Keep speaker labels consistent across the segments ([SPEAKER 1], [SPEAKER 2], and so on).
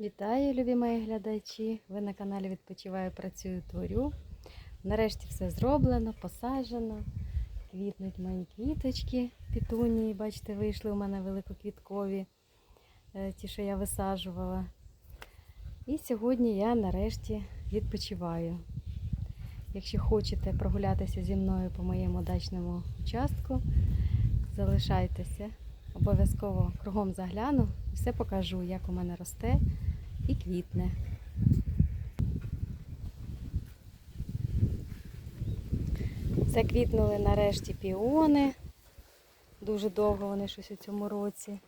[SPEAKER 1] Вітаю, любі мої глядачі! Ви на каналі Відпочиваю, працюю, творю. Нарешті все зроблено, посаджено. Квітнуть мої квіточки пітунії. Бачите, вийшли у мене великоквіткові, е, ті, що я висаджувала. І сьогодні я нарешті відпочиваю. Якщо хочете прогулятися зі мною по моєму дачному участку, залишайтеся. Обов'язково кругом загляну і все покажу, як у мене росте і квітне. Це квітнули нарешті піони. Дуже довго вони щось у цьому році.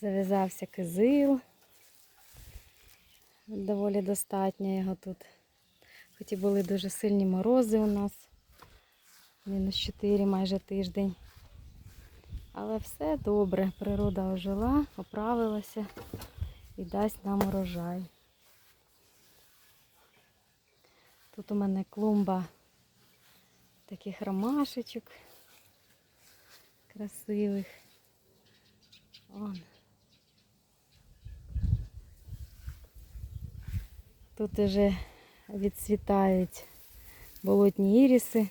[SPEAKER 1] Зав'язався кизил. Доволі достатньо його тут. Хоч і були дуже сильні морози у нас. Мінус 4 майже тиждень. Але все добре, природа ожила, оправилася і дасть нам урожай. Тут у мене клумба таких ромашечок красивих. Вон. Тут уже відцвітають болотні іріси.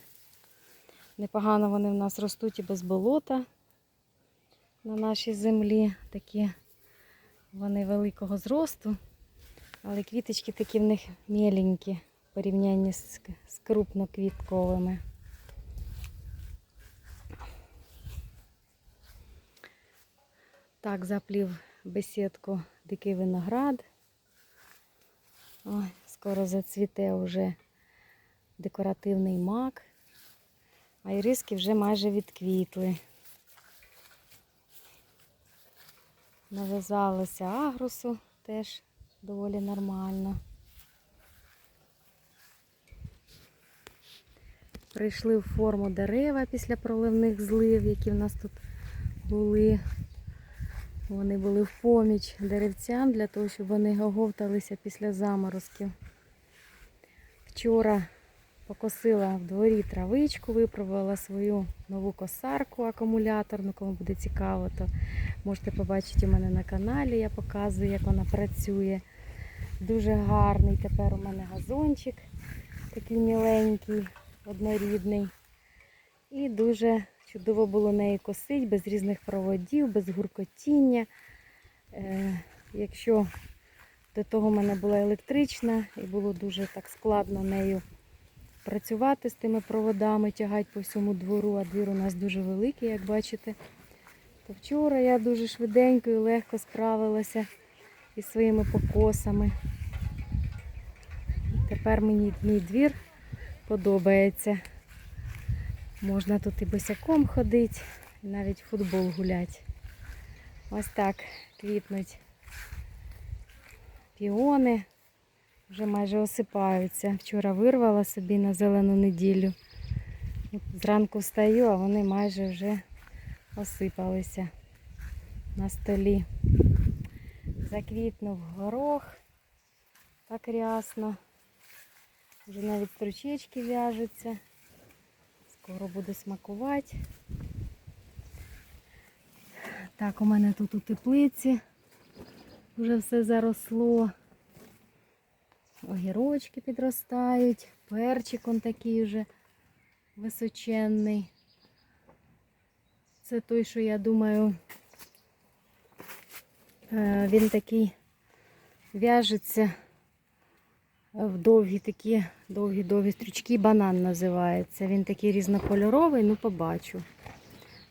[SPEAKER 1] Непогано вони в нас ростуть і без болота на нашій землі. Такі вони великого зросту, але квіточки такі в них міленькі в порівнянні з, з крупноквітковими. Так, заплів бесідку дикий виноград. Ой, скоро зацвіте вже декоративний мак. А іриски вже майже відквітли. Нав'язалося агрусу теж доволі нормально. Прийшли в форму дерева після проливних злив, які в нас тут були. Вони були в поміч деревцям для того, щоб вони оговталися після заморозків. Вчора покосила в дворі травичку, випробувала свою нову косарку акумуляторну, кому буде цікаво, то можете побачити у мене на каналі. Я показую, як вона працює. Дуже гарний тепер у мене газончик, такий міленький, однорідний. І дуже чудово було неї косить, без різних проводів, без гуркотіння. Е, якщо до того в мене була електрична і було дуже так складно нею працювати з тими проводами, тягати по всьому двору, а двір у нас дуже великий, як бачите. То вчора я дуже швиденько і легко справилася із своїми покосами. Тепер мені мій двір подобається. Можна тут і босяком ходити, і навіть в футбол гуляти. Ось так квітнуть піони вже майже осипаються. Вчора вирвала собі на зелену неділю. Зранку встаю, а вони майже вже осипалися на столі. Заквітнув горох так рясно. Вже навіть стручечки в'яжуться. Скоро буде смакувати. Так, у мене тут у теплиці вже все заросло. Огірочки підростають, перчик он такий вже височенний. Це той, що я думаю, е, він такий в'яжеться в довгі такі довгі-довгі стрічки, банан називається. Він такий різнокольоровий, ну побачу,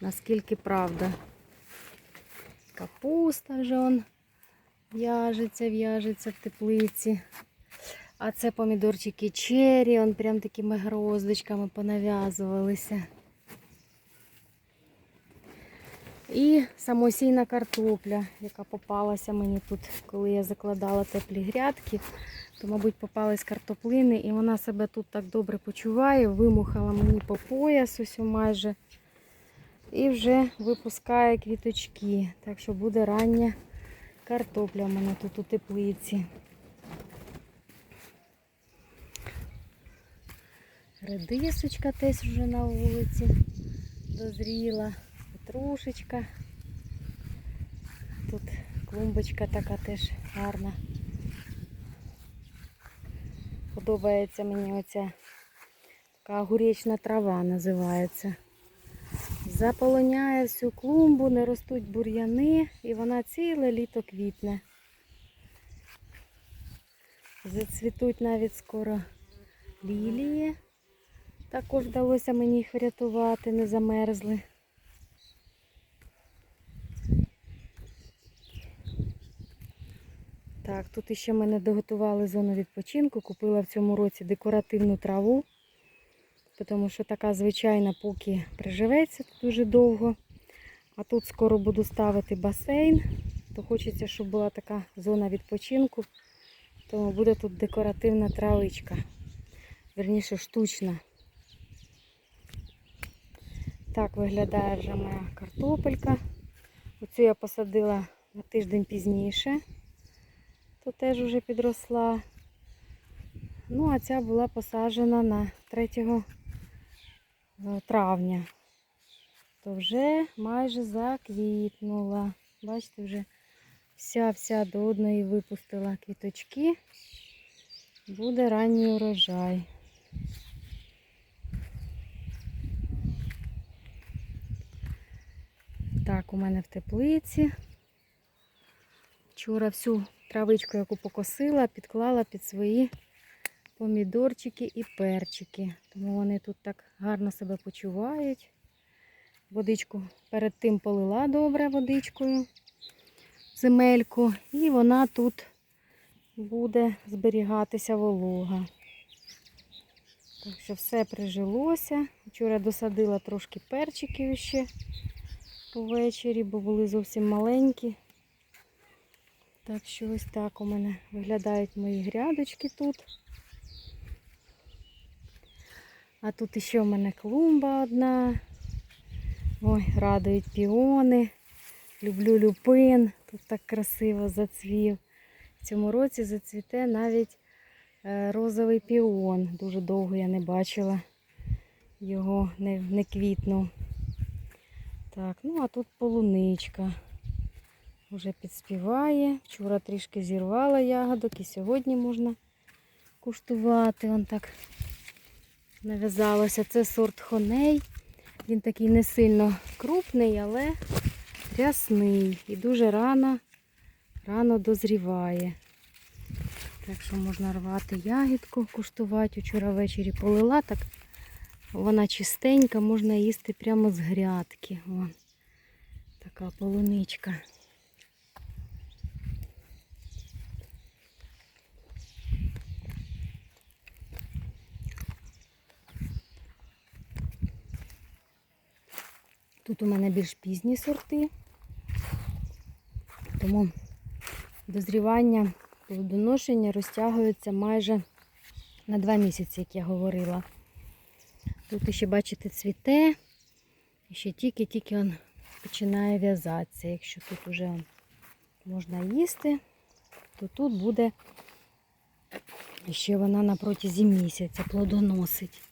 [SPEAKER 1] наскільки правда. Капуста вже он в'яжеться, в'яжеться в теплиці. А це помідорчики черрі, он прям такими гроздочками понав'язувалися. І самосійна картопля, яка попалася мені тут, коли я закладала теплі грядки, то, мабуть, попались картоплини, і вона себе тут так добре почуває, вимухала мені по пояс усю майже. І вже випускає квіточки. Так що буде рання картопля в мене тут у теплиці. Редисочка теж вже на вулиці дозріла, петрушечка. Тут клумбочка така теж гарна. Подобається мені оця така огуречна трава називається. Заполоняє всю клумбу, не ростуть бур'яни і вона ціле літо квітне. Зацвітуть навіть скоро лілії. Також вдалося мені їх врятувати, не замерзли. Так, тут іще мене доготували зону відпочинку. Купила в цьому році декоративну траву, тому що така звичайна поки приживеться дуже довго. А тут скоро буду ставити басейн, то хочеться, щоб була така зона відпочинку. Тому буде тут декоративна травичка. Верніше штучна. Так виглядає вже моя картопелька. Оцю я посадила на тиждень пізніше. То теж вже підросла. Ну, а ця була посаджена на 3 е, травня. То вже майже заквітнула. Бачите, вже вся-вся до одної випустила квіточки. Буде ранній урожай. Так, у мене в теплиці. Вчора всю травичку, яку покосила, підклала під свої помідорчики і перчики. Тому вони тут так гарно себе почувають. Водичку перед тим полила добре водичкою, земельку, і вона тут буде зберігатися волога. Так що все прижилося. Вчора досадила трошки перчиків ще увечері, бо були зовсім маленькі. Так що ось так у мене виглядають мої грядочки тут. А тут ще у мене клумба одна. Ой, радують піони. Люблю люпин. Тут так красиво зацвів. В цьому році зацвіте навіть е, розовий піон. Дуже довго я не бачила. Його не, не квітнув. Так, ну а тут полуничка. Вже підспіває. Вчора трішки зірвала ягодок і сьогодні можна куштувати. Вон так нав'язалося. Це сорт хоней. Він такий не сильно крупний, але рясний. І дуже рано, рано дозріває. Так що можна рвати ягідку, куштувати. Вчора ввечері полила, так вона чистенька, можна їсти прямо з грядки. Вон. Така полуничка. Тут у мене більш пізні сорти, тому дозрівання, плодоношення розтягується майже на два місяці, як я говорила. Тут ще, бачите, цвіте, і ще тільки-тільки він починає в'язатися. Якщо тут вже можна їсти, то тут буде ще вона на протязі місяця плодоносить.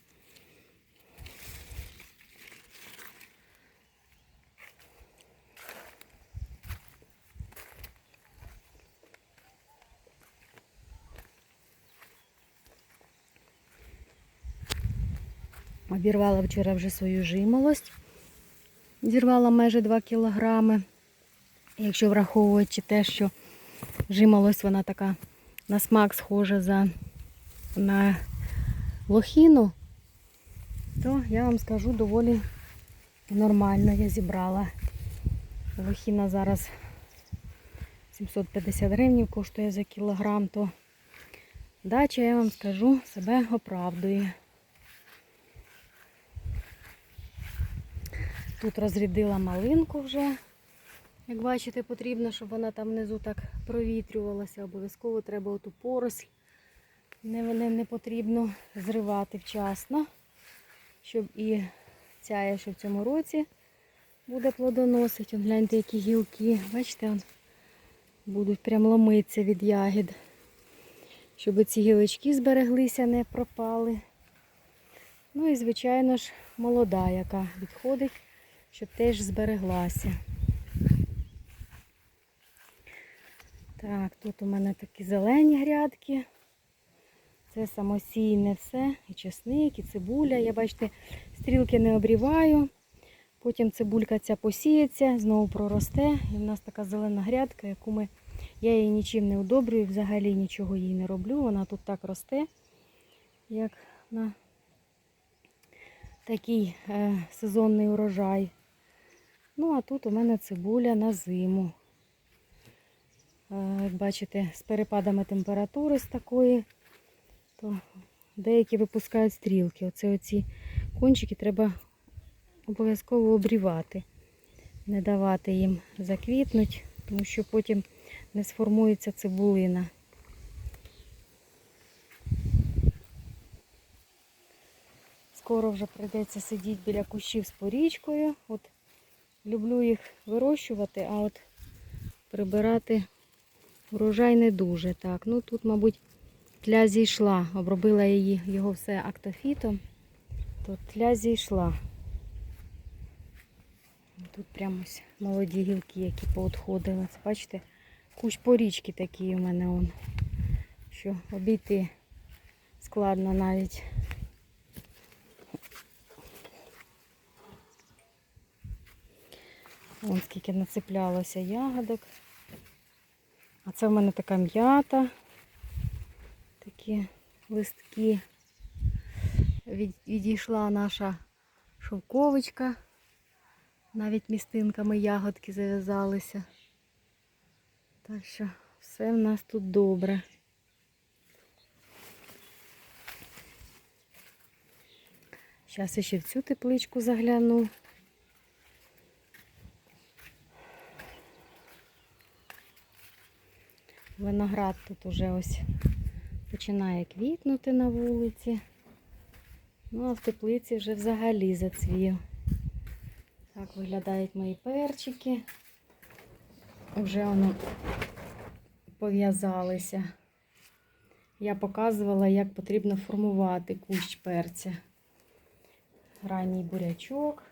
[SPEAKER 1] Обірвала вчора вже свою жимолость. Зірвала майже 2 кілограми. Якщо враховуючи те, що жимолость вона така на смак схожа за на лохіну, то я вам скажу доволі нормально я зібрала. Лохіна зараз 750 гривень коштує за кілограм, то дача, я вам скажу, себе оправдує. Тут розрядила малинку вже. Як бачите, потрібно, щоб вона там внизу так провітрювалася. Обов'язково треба оту поросль. Не, не, не потрібно зривати вчасно, щоб і ця, що в цьому році буде плодоносити. Гляньте, які гілки. Бачите, он, будуть прям ломитися від ягід. Щоб ці гілочки збереглися, не пропали. Ну і, звичайно ж, молода, яка відходить щоб теж збереглася. Так, тут у мене такі зелені грядки. Це самосійне все. І чесник, і цибуля. Я бачите, стрілки не обріваю. Потім цибулька ця посіється, знову проросте. І в нас така зелена грядка, яку ми. Я її нічим не удобрюю, взагалі нічого їй не роблю. Вона тут так росте, як на такий е, сезонний урожай. Ну, а тут у мене цибуля на зиму. Як бачите, з перепадами температури з такої, то деякі випускають стрілки. Оце оці кончики треба обов'язково обрівати, не давати їм заквітнуть, тому що потім не сформується цибулина. Скоро вже прийдеться сидіти біля кущів з порічкою. От люблю їх вирощувати, а от прибирати урожай не дуже. Так, ну тут, мабуть, тля зійшла. Обробила її його все актофітом, то тля зійшла. Тут прямо молоді гілки, які поотходили. Бачите, кущ порічки такий у мене он. Що обійти складно навіть. Вон скільки нацеплялося ягодок. А це в мене така м'ята. Такі листки. Відійшла наша шовковичка. Навіть містинками ягодки зав'язалися. Так що все в нас тут добре. Зараз ще в цю тепличку загляну. Виноград тут уже ось починає квітнути на вулиці. Ну а в теплиці вже взагалі зацвів. Так виглядають мої перчики. Вже воно пов'язалися. Я показувала, як потрібно формувати кущ перця. Ранній бурячок.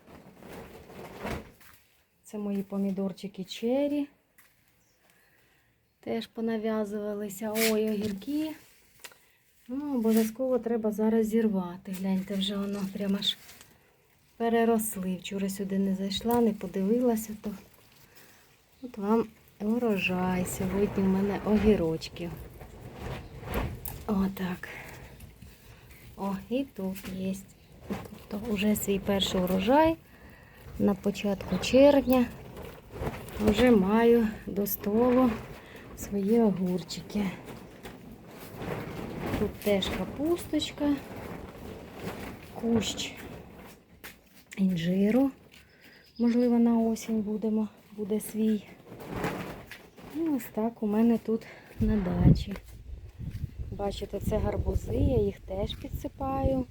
[SPEAKER 1] Це мої помідорчики чері. Теж понав'язувалися. Ой, огірки. Ну, обов'язково треба зараз зірвати. Гляньте, вже воно прямо аж переросли. Вчора сюди не зайшла, не подивилася, то от вам урожай. Сьогодні в мене огірочки. Отак. О, і тут є. Тобто вже свій перший урожай на початку червня. Вже маю до столу свої огурчики. Тут теж капусточка, кущ інжиру. Можливо, на осінь будемо, буде свій. І ось так у мене тут на дачі. Бачите, це гарбузи, я їх теж підсипаю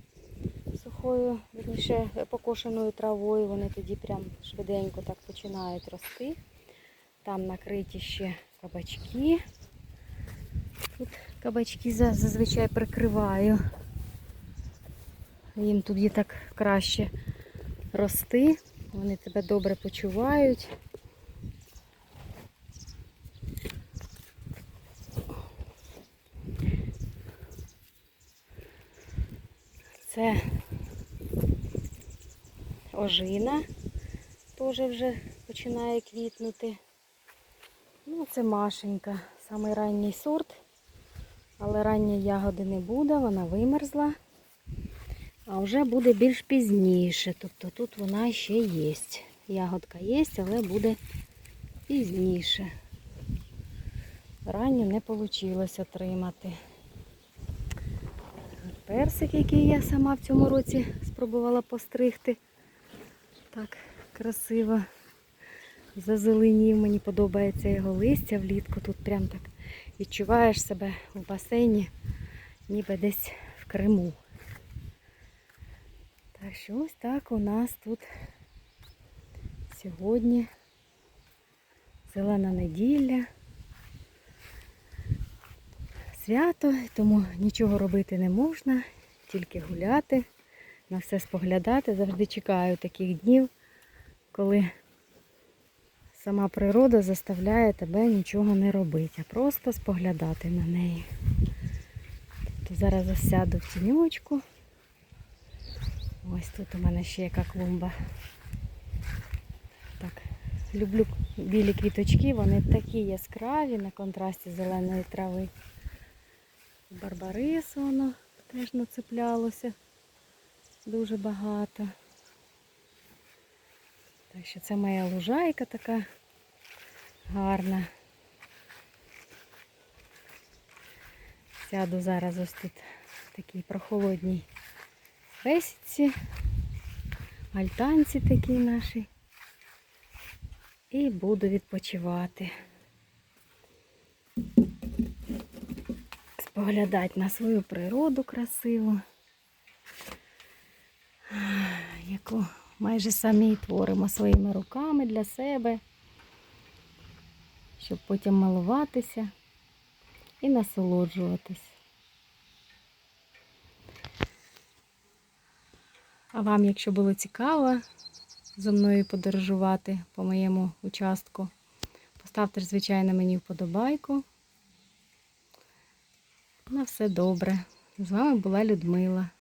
[SPEAKER 1] сухою, вірніше, покошеною травою. Вони тоді прям швиденько так починають рости. Там накриті ще кабачки. Тут кабачки зазвичай прикриваю. Їм тоді так краще рости. Вони тебе добре почувають. Це ожина теж вже починає квітнути. Ну, це Машенька, самий ранній сорт, але ранньої ягоди не буде, вона вимерзла. А вже буде більш пізніше. Тобто тут вона ще є. Ягодка є, але буде пізніше. Ранню не вийшло отримати. Персик, який я сама в цьому році спробувала постригти. Так красиво зазеленів. Мені подобається його листя влітку. Тут прям так відчуваєш себе в басейні, ніби десь в Криму. Так що ось так у нас тут сьогодні зелена неділя. Свято, тому нічого робити не можна, тільки гуляти, на все споглядати. Завжди чекаю таких днів, коли Сама природа заставляє тебе нічого не робити, а просто споглядати на неї. Тобто зараз ось сяду в тіньочку. Ось тут у мене ще яка клумба. Так, люблю білі квіточки, вони такі яскраві на контрасті зеленої трави. Барбарис воно теж нацеплялося дуже багато. Так що це моя лужайка така гарна. Сяду зараз ось тут в такій прохолодній бесідці, альтанці такі наші. І буду відпочивати. Споглядати на свою природу красиву, яку майже самі творимо своїми руками для себе, щоб потім малуватися і насолоджуватись. А вам, якщо було цікаво зо мною подорожувати по моєму участку, поставте звичайно, мені вподобайку. На все добре. З вами була Людмила.